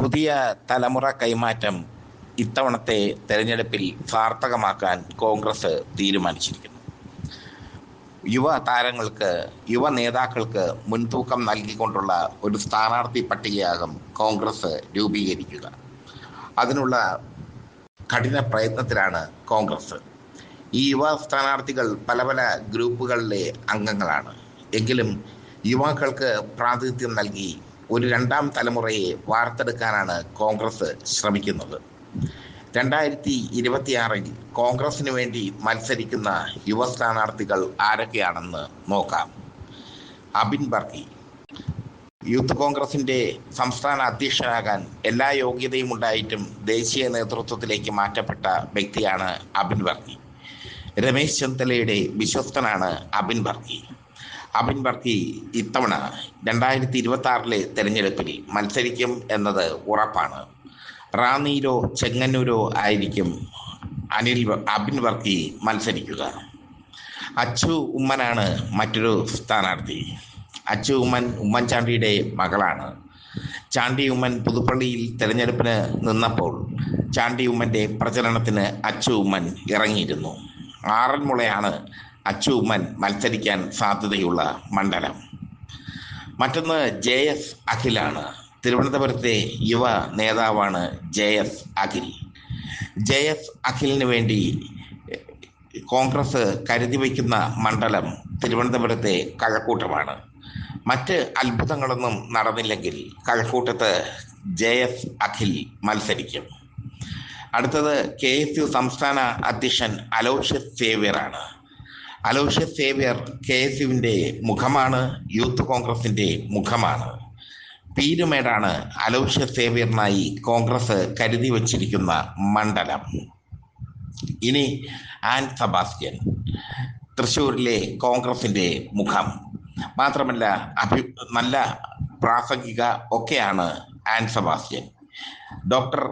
പുതിയ തലമുറ കൈമാറ്റം ഇത്തവണത്തെ തെരഞ്ഞെടുപ്പിൽ സാർത്ഥകമാക്കാൻ കോൺഗ്രസ് തീരുമാനിച്ചിരിക്കുന്നു. യുവ താരങ്ങൾക്ക് യുവ നേതാക്കൾക്ക് മുൻതൂക്കം നൽകിക്കൊണ്ടുള്ള ഒരു സ്ഥാനാർത്ഥി പട്ടികയാകും കോൺഗ്രസ് രൂപീകരിക്കുക. അതിനുള്ള കഠിന പ്രയത്നത്തിലാണ് കോൺഗ്രസ്. ഈ യുവ സ്ഥാനാർത്ഥികൾ പല പല ഗ്രൂപ്പുകളിലെ അംഗങ്ങളാണ്. എങ്കിലും യുവാക്കൾക്ക് പ്രാതിനിധ്യം നൽകി ഒരു രണ്ടാം തലമുറയെ വാർത്തെടുക്കാനാണ് കോൺഗ്രസ് ശ്രമിക്കുന്നത്. രണ്ടായിരത്തി ഇരുപത്തിയാറിൽ കോൺഗ്രസിന് വേണ്ടി മത്സരിക്കുന്ന യുവ സ്ഥാനാർത്ഥികൾ ആരൊക്കെയാണെന്ന് നോക്കാം. അബിൻ ബർക്കി. യൂത്ത് കോൺഗ്രസിന്റെ സംസ്ഥാന അധ്യക്ഷനാകാൻ എല്ലാ യോഗ്യതയും ഉണ്ടായിട്ടും ദേശീയ നേതൃത്വത്തിലേക്ക് മാറ്റപ്പെട്ട വ്യക്തിയാണ് അബിൻ വർക്കി രമേശ് ചെന്നിത്തലയുടെ വിശ്വസ്തനാണ് അബിൻ ബർക്കി. അബിൻ വർക്കി ഇത്തവണ രണ്ടായിരത്തി ഇരുപത്തി ആറിലെ തെരഞ്ഞെടുപ്പിൽ മത്സരിക്കും എന്നത് ഉറപ്പാണ്. റാന്നിയിലോ ചെങ്ങന്നൂരോ ആയിരിക്കും അനിൽ അബിൻ വർക്കി മത്സരിക്കുക. അച്ചു ഉമ്മനാണ് മറ്റൊരു സ്ഥാനാർത്ഥി. അച്ചു ഉമ്മൻ ഉമ്മൻചാണ്ടിയുടെ മകളാണ്. ചാണ്ടി ഉമ്മൻ പുതുപ്പള്ളിയിൽ തെരഞ്ഞെടുപ്പിന് നിന്നപ്പോൾ ചാണ്ടി ഉമ്മന്റെ പ്രചരണത്തിന് അച്ചു ഉമ്മൻ ഇറങ്ങിയിരുന്നു. ആറന്മുളയാണ് അച്ചു ഉമ്മൻ മത്സരിക്കാൻ സാധ്യതയുള്ള മണ്ഡലം. മറ്റൊന്ന് ജെ എസ് അഖിലാണ്. തിരുവനന്തപുരത്തെ യുവ നേതാവാണ് J S Akhil. J S അഖിലിന് വേണ്ടി കോൺഗ്രസ് കരുതി വയ്ക്കുന്ന മണ്ഡലം തിരുവനന്തപുരത്തെ കഴക്കൂട്ടമാണ്. മറ്റ് അത്ഭുതങ്ങളൊന്നും നടന്നില്ലെങ്കിൽ കഴക്കൂട്ടത്ത് ജെ എസ് അഖിൽ മത്സരിക്കും. അടുത്തത് കെ എസ് യു സംസ്ഥാന അധ്യക്ഷൻ അലോഷ്യസ് സേവ്യറാണ്. അലോഷ്യസ് സേവ്യർ കെ എസ് യുവിന്റെ മുഖമാണ് യൂത്ത് കോൺഗ്രസിന്റെ മുഖമാണ്. പീരുമേടാണ് അലോഷ്യ സേവ്യറിനായി കോൺഗ്രസ് കരുതി വച്ചിരിക്കുന്ന മണ്ഡലം. ഇനി ആൻ സബാസ്റ്റ്യൻ തൃശ്ശൂരിലെ കോൺഗ്രസിന്റെ മുഖം. മാത്രമല്ല അഭി നല്ല പ്രാസംഗിക ഒക്കെയാണ് ആൻ സബാസ്റ്റ്യൻ. ഡോക്ടർ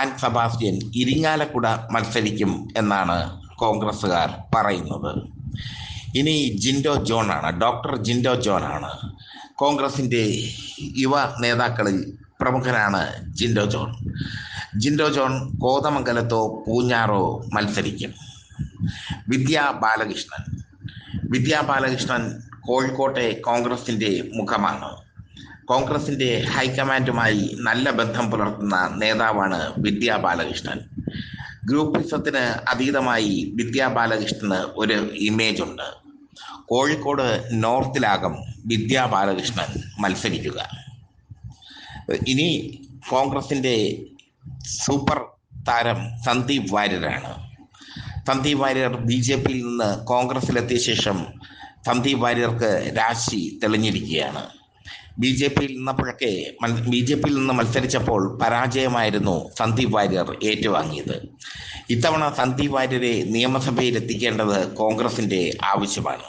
ആൻ സബാസ്റ്റ്യൻ ഇരിങ്ങാലക്കുട മത്സരിക്കും എന്നാണ് കോൺഗ്രസ്സുകാർ പറയുന്നത്. ഇനി ജിൻഡോ ജോൺ ആണ് ഡോക്ടർ ജിൻഡോ ജോൺ ആണ് കോൺഗ്രസിന്റെ യുവ നേതാക്കളിൽ പ്രമുഖനാണ് ജിൻഡോ ജോൺ. ജിൻഡോ ജോൺ കോതമംഗലത്തോ പൂഞ്ഞാറോ മത്സരിക്കും. വിദ്യാ ബാലകൃഷ്ണൻ. വിദ്യാ ബാലകൃഷ്ണൻ കോഴിക്കോട്ടെ കോൺഗ്രസിന്റെ മുഖമാണ്. കോൺഗ്രസിന്റെ ഹൈക്കമാൻഡുമായി നല്ല ബന്ധം പുലർത്തുന്ന നേതാവാണ് വിദ്യാ ബാലകൃഷ്ണൻ. ഗ്രൂപ്പിസത്തിന് അതീതമായി വിദ്യാ ബാലകൃഷ്ണന് ഒരു ഇമേജ് ഉണ്ട്. കോഴിക്കോട് നോർത്തിലാകും വിദ്യാ ബാലകൃഷ്ണൻ മത്സരിക്കുക. ഇനി കോൺഗ്രസിന്റെ സൂപ്പർ താരം സന്ദീപ് വാര്യരാണ്. സന്ദീപ് വാര്യർ ബി ജെ പിയിൽ നിന്ന് കോൺഗ്രസിലെത്തിയ ശേഷം സന്ദീപ് വാര്യർക്ക് രാശി തെളിഞ്ഞിരിക്കുകയാണ്. ബി ജെ പിയിൽ നിന്നപ്പോഴൊക്കെ ബി ജെ പിയിൽ നിന്ന് മത്സരിച്ചപ്പോൾ പരാജയമായിരുന്നു സന്ദീപ് വാര്യർ ഏറ്റുവാങ്ങിയത്. ഇത്തവണ സന്ദീപ് വാര്യരെ നിയമസഭയിൽ എത്തിക്കേണ്ടത് കോൺഗ്രസിന്റെ ആവശ്യമാണ്.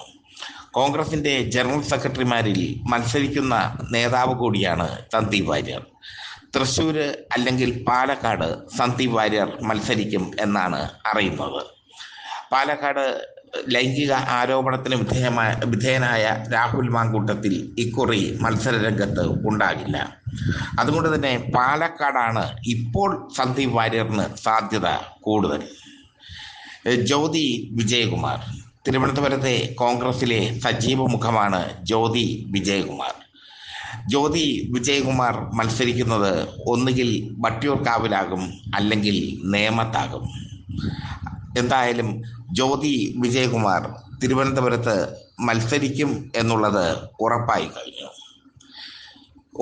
കോൺഗ്രസിന്റെ ജനറൽ സെക്രട്ടറിമാരിൽ മത്സരിക്കുന്ന നേതാവ് കൂടിയാണ് സന്ദീപ് വാര്യർ. തൃശ്ശൂർ അല്ലെങ്കിൽ പാലക്കാട് സന്ദീപ് വാര്യർ മത്സരിക്കും എന്നാണ് അറിയുന്നത്. പാലക്കാട് ലൈംഗിക ആരോപണത്തിന് വിധേയമായ വിധേയനായ രാഹുൽ മാങ്കൂട്ടത്തിൽ ഇക്കുറി മത്സരരംഗത്ത് ഉണ്ടാകില്ല. അതുകൊണ്ട് തന്നെ പാലക്കാടാണ് ഇപ്പോൾ സന്ദീപ് വാര്യറിന് സാധ്യത കൂടുതൽ. ജ്യോതി വിജയകുമാർ. തിരുവനന്തപുരത്തെ കോൺഗ്രസിലെ സജീവ മുഖമാണ് ജ്യോതി വിജയകുമാർ. ജ്യോതി വിജയകുമാർ മത്സരിക്കുന്നത് ഒന്നുകിൽ വട്ടിയൂർക്കാവിലാകും അല്ലെങ്കിൽ നേമത്താകും. എന്തായാലും ജ്യോതി വിജയകുമാർ തിരുവനന്തപുരത്ത് മത്സരിക്കും എന്നുള്ളത് ഉറപ്പായി കഴിഞ്ഞു.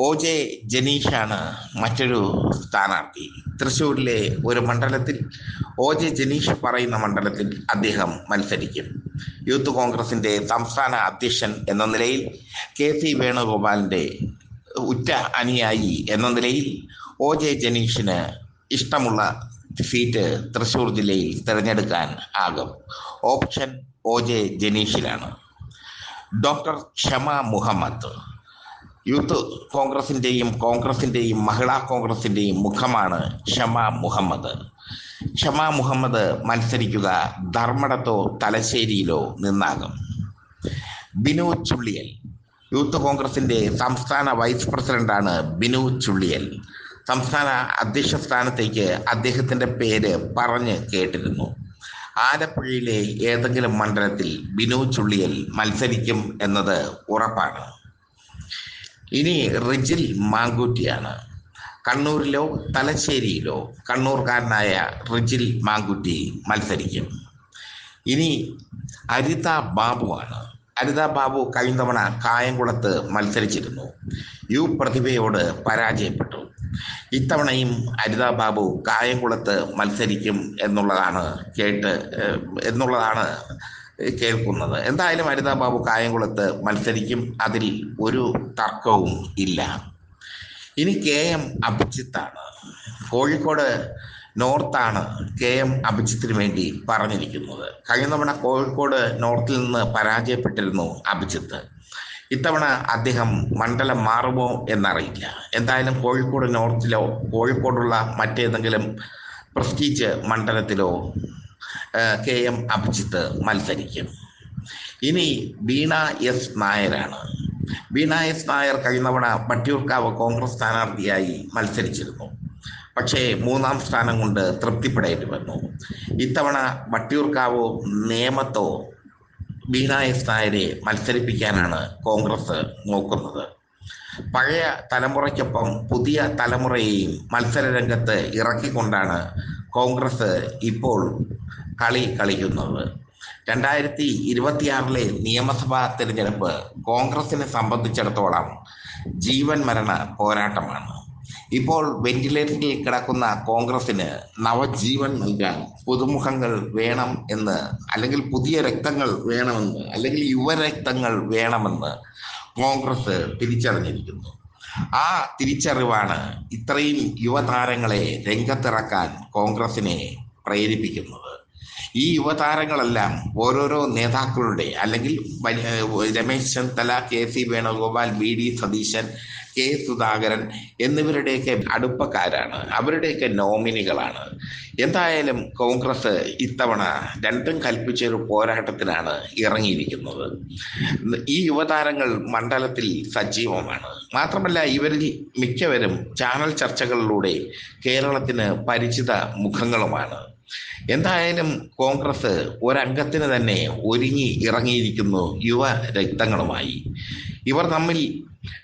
ഒ ജെ ജനീഷാണ് മറ്റൊരു സ്ഥാനാർത്ഥി. തൃശ്ശൂരിലെ ഒരു മണ്ഡലത്തിൽ ഒ ജെ ജനീഷ് പറയുന്ന മണ്ഡലത്തിൽ അദ്ദേഹം മത്സരിക്കും. യൂത്ത് കോൺഗ്രസിന്റെ സംസ്ഥാന അധ്യക്ഷൻ എന്ന നിലയിൽ കെ സി വേണുഗോപാലിന്റെ ഉറ്റ അനുയായി എന്ന നിലയിൽ ഒ ജെ ജനീഷിന് ഇഷ്ടമുള്ള സീറ്റ് തൃശൂർ ജില്ലയിൽ തിരഞ്ഞെടുക്കാൻ ആകും. ഓപ്ഷൻ ഒ ജെ ജനീഷിലാണ്. ഡോക്ടർ ക്ഷമ മുഹമ്മദ്. യൂത്ത് കോൺഗ്രസിന്റെയും കോൺഗ്രസിന്റെയും മഹിളാ കോൺഗ്രസിന്റെയും മുഖമാണ് ക്ഷമ മുഹമ്മദ്. ക്ഷമ മുഹമ്മദ് മത്സരിക്കുക ധർമ്മടത്തോ തലശ്ശേരിയിലോ നിന്നാകും. ബിനു ചുള്ളിയൽ. യൂത്ത് കോൺഗ്രസിന്റെ സംസ്ഥാന വൈസ് പ്രസിഡന്റാണ് ബിനു ചുള്ളിയൽ. സംസ്ഥാന അധ്യക്ഷ സ്ഥാനത്തേക്ക് അദ്ദേഹത്തിന്റെ പേര് പറഞ്ഞ് കേട്ടിരുന്നു. ആലപ്പുഴയിലെ ഏതെങ്കിലും മണ്ഡലത്തിൽ ബിനു ചുള്ളിയൽ മത്സരിക്കും എന്നത് ഉറപ്പാണ്. ഇനി റിജിൽ മാങ്കുറ്റിയാണ്. കണ്ണൂരിലോ തലശ്ശേരിയിലോ കണ്ണൂർക്കാരനായ റിജിൽ മാങ്കുറ്റി മത്സരിക്കും. ഇനി അരിത ബാബുവാണ്. അരിത ബാബു കഴിഞ്ഞ തവണ കായംകുളത്ത് മത്സരിച്ചിരുന്നു. യു പ്രതിഭയോട് പരാജയപ്പെട്ടു. ഇത്തവണയും അരിത ബാബു കായംകുളത്ത് മത്സരിക്കും എന്നുള്ളതാണ് കേട്ട് എന്നുള്ളതാണ് കേൾക്കുന്നത്. എന്തായാലും അരിത ബാബു കായംകുളത്ത് മത്സരിക്കും. അതിൽ ഒരു തർക്കവും ഇല്ല. ഇനി കെ എം അഭിജിത്താണ്. കോഴിക്കോട് നോർത്താണ് കെ എം അഭിജിത്തിന് വേണ്ടി പറഞ്ഞിരിക്കുന്നത്. കഴിഞ്ഞ തവണ കോഴിക്കോട് നോർത്തിൽ നിന്ന് പരാജയപ്പെട്ടിരുന്നു അഭിജിത്ത്. ഇത്തവണ അദ്ദേഹം മണ്ഡലം മാറുമോ എന്നറിയില്ല. എന്തായാലും കോഴിക്കോട് നോർത്തിലോ കോഴിക്കോടുള്ള മറ്റേതെങ്കിലും പ്രസ്റ്റീജ് മണ്ഡലത്തിലോ കെ എം അഭിജിത്ത് മത്സരിക്കും. ഇനി വീണ എസ് നായരാണ്. വീണ എസ് നായർ കഴിഞ്ഞ തവണ വട്ടിയൂർക്കാവ് കോൺഗ്രസ് സ്ഥാനാർത്ഥിയായി മത്സരിച്ചിരുന്നു. പക്ഷേ മൂന്നാം സ്ഥാനം കൊണ്ട് തൃപ്തിപ്പെടേണ്ടി വന്നു. ഇത്തവണ വട്ടിയൂർക്കാവോ നേമത്തോ വീണ എസ് നായരെ മത്സരിപ്പിക്കാനാണ് കോൺഗ്രസ് നോക്കുന്നത്. പഴയ തലമുറയ്ക്കൊപ്പം പുതിയ തലമുറയെയും മത്സര രംഗത്ത് ഇറക്കിക്കൊണ്ടാണ് കോൺഗ്രസ് ഇപ്പോൾ കളി കളിക്കുന്നത്. രണ്ടായിരത്തി ഇരുപത്തിയാറിലെ നിയമസഭാ തിരഞ്ഞെടുപ്പ് കോൺഗ്രസിനെ സംബന്ധിച്ചിടത്തോളം ജീവൻ മരണ പോരാട്ടമാണ്. ഇപ്പോൾ വെന്റിലേറ്ററിൽ കിടക്കുന്ന കോൺഗ്രസിന് നവജീവൻ നൽകാൻ പുതുമുഖങ്ങൾ വേണം എന്ന് അല്ലെങ്കിൽ പുതിയ രക്തങ്ങൾ വേണമെന്ന് അല്ലെങ്കിൽ യുവരക്തങ്ങൾ വേണമെന്ന് കോൺഗ്രസ് തിരിച്ചറിഞ്ഞിരിക്കുന്നു. ആ തിരിച്ചറിവാണ് ഇത്രയും യുവതാരങ്ങളെ രംഗത്തിറക്കാൻ കോൺഗ്രസിനെ പ്രേരിപ്പിക്കുന്നത്. ഈ യുവതാരങ്ങളെല്ലാം ഓരോരോ നേതാക്കളുടെ അല്ലെങ്കിൽ Ramesh Chennithala K C Venugopal V D Satheesan K Sudhakaran എന്നിവരുടെയൊക്കെ അടുപ്പക്കാരാണ്. അവരുടെയൊക്കെ നോമിനികളാണ്. എന്തായാലും കോൺഗ്രസ് ഇത്തവണ രണ്ടും കൽപ്പിച്ചൊരു പോരാട്ടത്തിനാണ് ഇറങ്ങിയിരിക്കുന്നത്. ഈ യുവതാരങ്ങൾ മണ്ഡലത്തിൽ സജീവമാണ്. മാത്രമല്ല ഇവരിൽ മിക്കവരും ചാനൽ ചർച്ചകളിലൂടെ കേരളത്തിന് പരിചിത മുഖങ്ങളുമാണ്. എന്തായാലും കോൺഗ്രസ് ഒരംഗത്തിന് തന്നെ ഒരുങ്ങി ഇറങ്ങിയിരിക്കുന്നു യുവ രക്തങ്ങളുമായി. ഇവർ തമ്മിൽ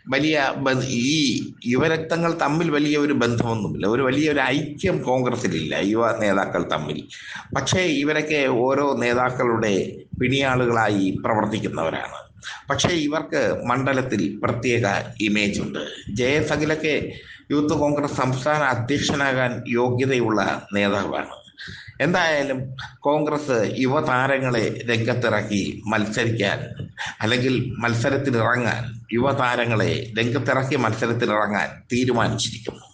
വലിയ ഈ യുവരക്തങ്ങൾ തമ്മിൽ വലിയ ഒരു ബന്ധമൊന്നുമില്ല. ഒരു വലിയ ഒരു ഐക്യം കോൺഗ്രസിലില്ല യുവ നേതാക്കൾ തമ്മിൽ. പക്ഷേ ഇവരൊക്കെ ഓരോ നേതാക്കളുടെ പിണിയാളുകളായി പ്രവർത്തിക്കുന്നവരാണ്. പക്ഷേ ഇവർക്ക് മണ്ഡലത്തിൽ പ്രത്യേക ഇമേജ് ഉണ്ട്. ജയസഖിലൊക്കെ യൂത്ത് കോൺഗ്രസ് സംസ്ഥാന അധ്യക്ഷനാകാൻ യോഗ്യതയുള്ള നേതാവാണ്. എന്തായാലും കോൺഗ്രസ് യുവതാരങ്ങളെ രംഗത്തിറക്കി മത്സരിക്കാൻ അല്ലെങ്കിൽ മത്സരത്തിനിറങ്ങാൻ യുവതാരങ്ങളെ രംഗത്തിറക്കി മത്സരത്തിനിറങ്ങാൻ തീരുമാനിച്ചിരിക്കുന്നു.